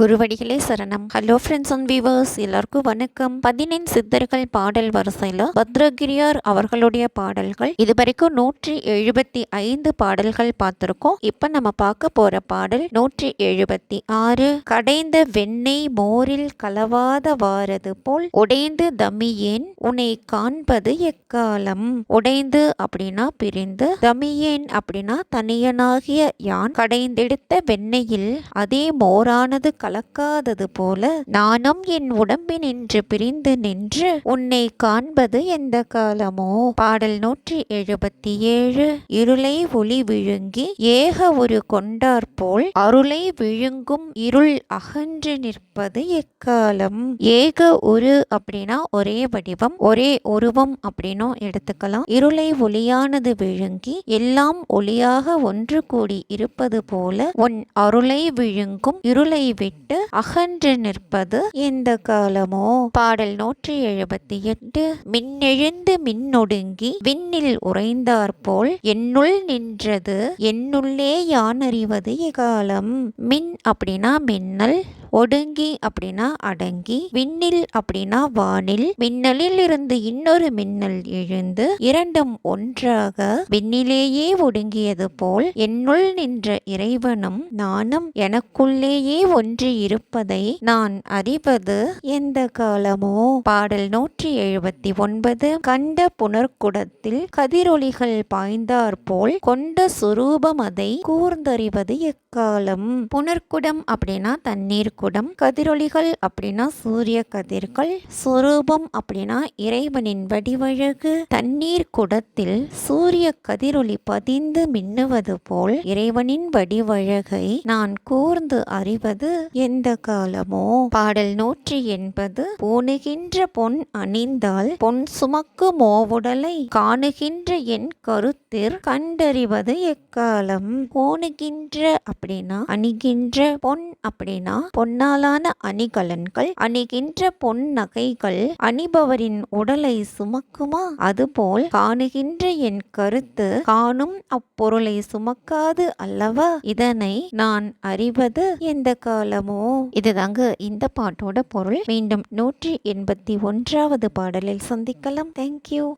குருவடிகளே சரணம். Hello friends and viewers எல்லாருக்கும் வணக்கம். பதினெண் சித்தர்கள் பாடல் வரிசையில் பத்ரகிரியார் அவர்களுடைய பாடல்கள். இது வரைக்கும் நூற்றி எழுபத்தி ஐந்து பாடல்கள் பார்த்துருக்கோம். இப்போ நம்ம பார்க்க போற பாடல் நூற்றி எழுபத்தி ஆறு. கடைந்த வெண்ணெய் மோரில் கலவாத வாரது போல் உடைந்து தமியேன் உன்னை காண்பது எக்காலம்? உடைந்து அப்படின்னா பிரிந்து தமியேன் அப்படின்னா தனியனாகிய யான். கடைந்தெடுத்த வெண்ணெயில் அதே மோரானது கலக்காதது போல நானும் என் உடம்பினின்று பிரிந்து நின்று உன்னை காண்பது எந்த காலமோ? பாடல் நூற்றி எழுபத்தி ஏழு இருளை ஒளி விழுங்கி ஏக ஒரு கொண்டாற்போல் அருளை விழுங்கும் இருள் அகன்று நிற்பது எக்காலம்? ஏக ஒரு அப்படின்னா ஒரே வடிவம் ஒரே உருவம் அப்படின்னும் எடுத்துக்கலாம். இருளை ஒளியானது விழுங்கி எல்லாம் ஒளியாக ஒன்று கூடி இருப்பது போல உன் அருளை விழுங்கும் இருளை விட்டு விட்டு அகன்று நிற்பது எந்த காலமோ? பாடல் நூற்றி எழுபத்தி எட்டு. மின்னெழுந்து மின்னொடுங்கி விண்ணில் உறைந்தார் போல் என்னுள் நின்றது என்னுள்ளே யான் அறிவது எகாலம். மின் அப்படின்னா மின்னல் ஒடுங்கி அப்படின்னா அடங்கி விண்ணில் அப்படின்னா வானில் மின்னலில் இருந்து இன்னொரு மின்னல் எழுந்து இரண்டும் ஒன்றாக விண்ணிலேயே ஒடுங்கியது போல் என்னுள் நின்ற இறைவனும் நானும் எனக்குள்ளேயே ஒன்று இருப்பதை நான் அறிவது எந்த காலமோ? பாடல் நூற்றி எழுபத்தி ஒன்பது. கண்ட புனர்குடத்தில் கதிரொலிகள் பாய்ந்தார் போல் கொண்ட சுரூபம் அதை கூர்ந்தறிவது எக்காலம்? புனர்குடம் அப்படின்னா தண்ணீர் குடம் கதிரொலிகள் அப்படின்னா சூரிய கதிர்கள் சுரூபம் அப்படின்னா இறைவனின் வடிவழகு. தண்ணீர் குடத்தில் சூரிய கதிரொலி பதிந்து மின்னுவது போல் இறைவனின் வடிவழகை நான் கூர்ந்து அறிவது எந்த காலமோ? பாடல் நூற்றி எண்பது. பூணுகின்ற பொன் அணிந்தால் பொன் சுமக்கு மோவுடலை காணுகின்ற என் கருத்திற் கண்டறிவது எக்காலம்? பூணுகின்ற அப்படின்னா அணிகின்ற பொன் அப்படின்னா பொன் பொன்னாலான அணிகலன்கள் அணிகின்ற பொன் நகைகள் அணிபவரின் உடலை சுமக்குமா? அதுபோல் காணுகின்ற என் கருத்து காணும் அப்பொருளை சுமக்காது அல்லவா? இதனை நான் அறிவது எந்த காலமோ? இதுதாங்க இந்த பாட்டோட பொருள். மீண்டும் நூற்றி எண்பத்தி ஒன்றாவது பாடலில் சந்திக்கலாம். தேங்க்யூ